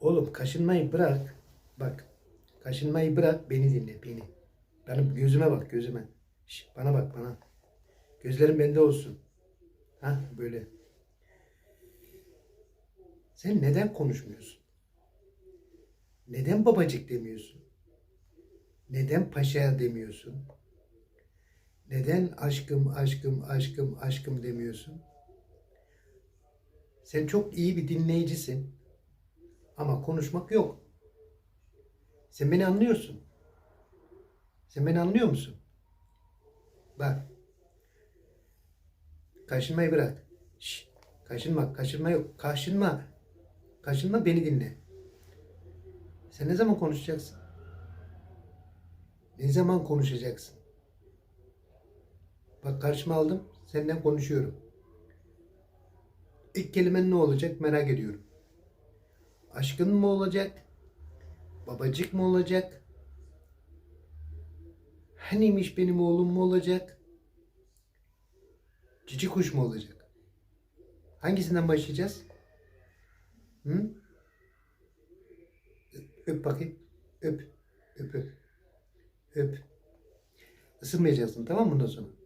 Oğlum kaşınmayı bırak. Bak. Kaşınmayı bırak. Beni dinle. Beni. Benim gözüme bak gözüme. Şş, bana bak bana. Gözlerin bende olsun. Ha böyle. Sen neden konuşmuyorsun? Neden babacık demiyorsun? Neden paşa demiyorsun? Neden aşkım, aşkım, aşkım, aşkım demiyorsun? Sen çok iyi bir dinleyicisin. Ama konuşmak yok. Sen beni anlıyorsun. Sen beni anlıyor musun? Bak. Kaşınmayı bırak. Şş, kaşınma, kaşınma yok. Kaşınma. Kaşınma beni dinle. Sen ne zaman konuşacaksın? Ne zaman konuşacaksın? Bak karşıma aldım. Seninle konuşuyorum. İlk kelimen ne olacak merak ediyorum. Aşkın mı olacak? Babacık mı olacak? Haniymiş benim oğlum mu olacak? Cici kuş mu olacak? Hangisinden başlayacağız? Hı? Öp bakayım. Öp. Öp öp. Öp. Isınmayacaksın tamam mı bundan sonra?